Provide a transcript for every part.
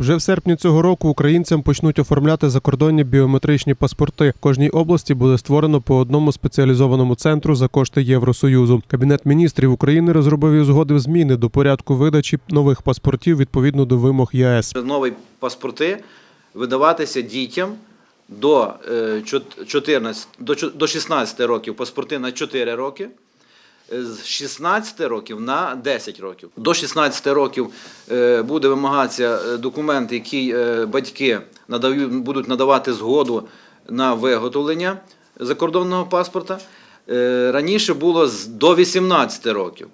Уже в серпні цього року українцям почнуть оформляти закордонні біометричні паспорти. В кожній області буде створено по одному спеціалізованому центру за кошти Євросоюзу. Кабінет міністрів України розробив і узгодив зміни до порядку видачі нових паспортів відповідно до вимог ЄС. Нові паспорти видаватися дітям до, е, 14, до чо- до 16 років паспорти на 4 роки, е, з 16 років на 10 років. До 16 років е, буде вимагатися е, документ, який е, батьки будуть надавати згоду на виготовлення закордонного паспорта. Е, Раніше було до 18 років.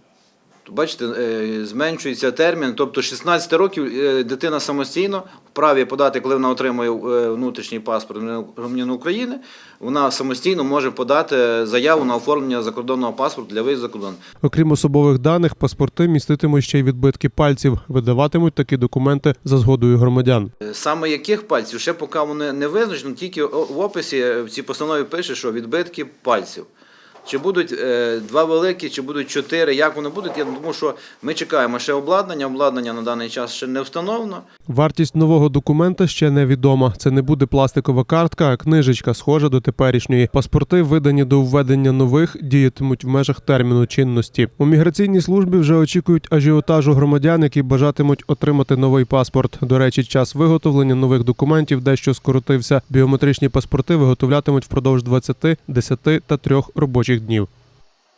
Бачите, е, зменшується термін, тобто 16 років е, дитина самостійно вправі подати, коли вона отримує е, внутрішній паспорт громадянина України, вона самостійно може подати заяву на оформлення закордонного паспорту для виїзду за кордон. Окрім особових даних, паспорти міститимуть ще й відбитки пальців. Видаватимуть такі документи за згодою громадян. Саме яких пальців ще поки вони не визначено, тільки в описі в цій постанові пише, що відбитки пальців. Чи будуть е, два великі, чи будуть чотири, як вони будуть, я думаю, що ми чекаємо ще обладнання. Обладнання на даний час ще не встановлено. Вартість нового документа ще невідома. Це не буде пластикова картка, а книжечка, схожа до теперішньої. Паспорти, видані до введення нових, діятимуть в межах терміну чинності. У міграційній службі вже очікують ажіотажу громадян, які бажатимуть отримати новий паспорт. До речі, час виготовлення нових документів дещо скоротився. Біометричні паспорти виготовлятимуть впродовж 20, 10 та 3 робочих днів.